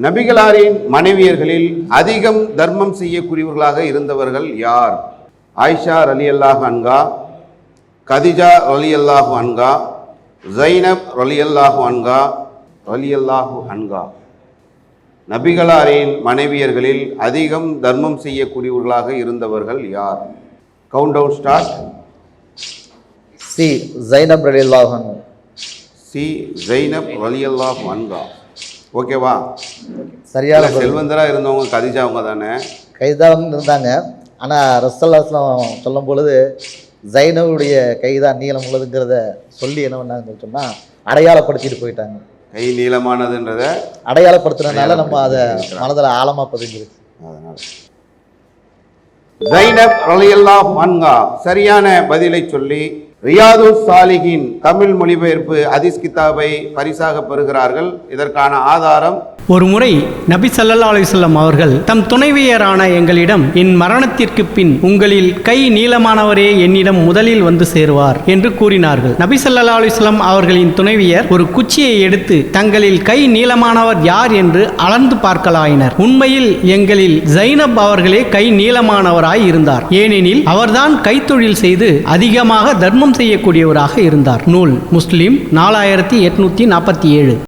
நபிகளாரின் மனைவியர்களில் அதிகம் தர்மம் செய்யக்கூடியவர்களாக இருந்தவர்கள் யார்? ஆயிஷா ரலியல்லாஹு அன்கா கதிஜா ரலியல்லாஹு அன்கா ஜைனப் ரலியல்லாஹு அன்கா ரலியல்லாஹு அன்கா நபிகளாரின் மனைவியர்களில் அதிகம் தர்மம் செய்யக்கூடியவர்களாக இருந்தவர்கள் யார்? Count down start C Zainab ரலியல்லாஹன் C Zainab ரலியல்லாஹு அன்கா ஓகேவா? சரியான பதில். செல்வந்தரா இருந்தவங்க கதிஜா அவங்க தானே? கைதான் இருந்தாங்க. ஆனால் ரசல்லாஸ்லாம் சொல்லும் பொழுது ஜைனவுடைய கைதான் நீளம் உள்ளதுங்கிறத சொல்லி என்ன பண்ணாங்கன்னு சொன்னால் அடையாளப்படுத்திட்டு போயிட்டாங்க. கை நீளமானதுன்றத அடையாளப்படுத்துறதுனால நம்ம அதை மனதில் ஆழமாக பதிஞ்சிருக்கு அதனால. ஜைனப் ரலியல்லாஹு அன்ஹா சரியான பதிலை சொல்லி ரியாது சாலிகின் தமிழ் மொழிபெயர்ப்பு அதிஸ் கிதாபை பரிசாக பெறுகிறார்கள். இதற்கான ஆதாரம் ஒரு முறை நபி சல்லா அலைஹி அவர்கள் தம் துணைவியரான எங்களிடம் என் மரணத்திற்கு பின் உங்களில் கை நீளமானவரே என்னிடம் முதலில் வந்து சேருவார் என்று கூறினார்கள். நபி சல்லா அலிஸ்லாம் அவர்களின் துணைவியர் ஒரு குச்சியை எடுத்து தங்களில் கை நீளமானவர் யார்? என்று அளந்து பார்க்கலாயினர். உண்மையில் எங்களில் ஜைனப் அவர்களே கை நீளமானவராய் இருந்தார். ஏனெனில் அவர்தான் கைத்தொழில் செய்து அதிகமாக தர்மம் செய்யக்கூடியவராக இருந்தார். நூல் முஸ்லிம் நாலாயிரத்தி எட்நூத்தி நாற்பத்தி ஏழு.